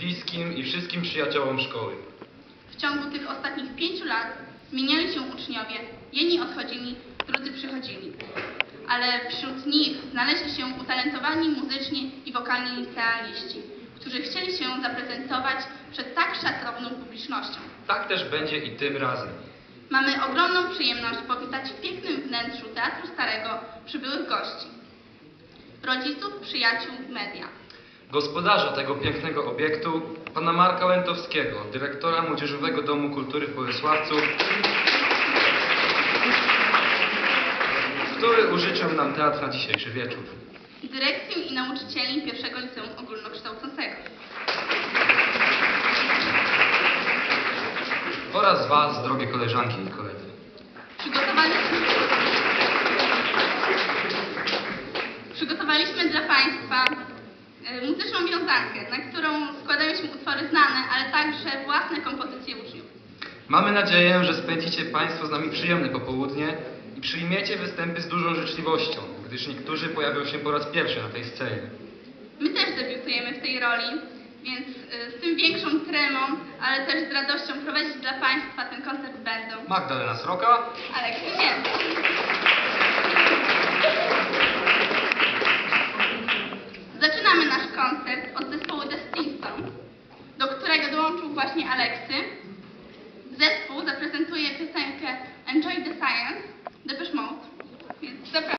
bliskim i wszystkim przyjaciołom szkoły. W ciągu tych ostatnich pięciu lat zmieniali się uczniowie. Jedni odchodzili, drudzy przychodzili. Ale wśród nich znaleźli się utalentowani muzycznie i wokalnie licealiści, którzy chcieli się zaprezentować przed tak szacowną publicznością. Tak też będzie i tym razem. Mamy ogromną przyjemność powitać w pięknym wnętrzu Teatru Starego przybyłych gości. Rodziców, przyjaciół, media. Gospodarza tego pięknego obiektu, pana Marka Łętowskiego, dyrektora Młodzieżowego Domu Kultury w Bolesławcu, który użyczył nam teatr na dzisiejszy wieczór. Dyrekcję i nauczycieli pierwszego liceum ogólnokształcącego. Oraz was, drogie koleżanki i koledzy. Przygotowaliśmy, przygotowaliśmy dla Państwa muzyczną wiązankę, na którą składają się utwory znane, ale także własne kompozycje uczniów. Mamy nadzieję, że spędzicie Państwo z nami przyjemne popołudnie i przyjmiecie występy z dużą życzliwością, gdyż niektórzy pojawią się po raz pierwszy na tej scenie. My też debiutujemy w tej roli, więc e, z tym większą tremą, ale też z radością prowadzić dla Państwa ten koncert będą Magdalena Sroka, Aleksy Ziemski. Koncert od zespołu Flintstones, do którego dołączył właśnie Aleksy. Zespół zaprezentuje piosenkę Enjoy the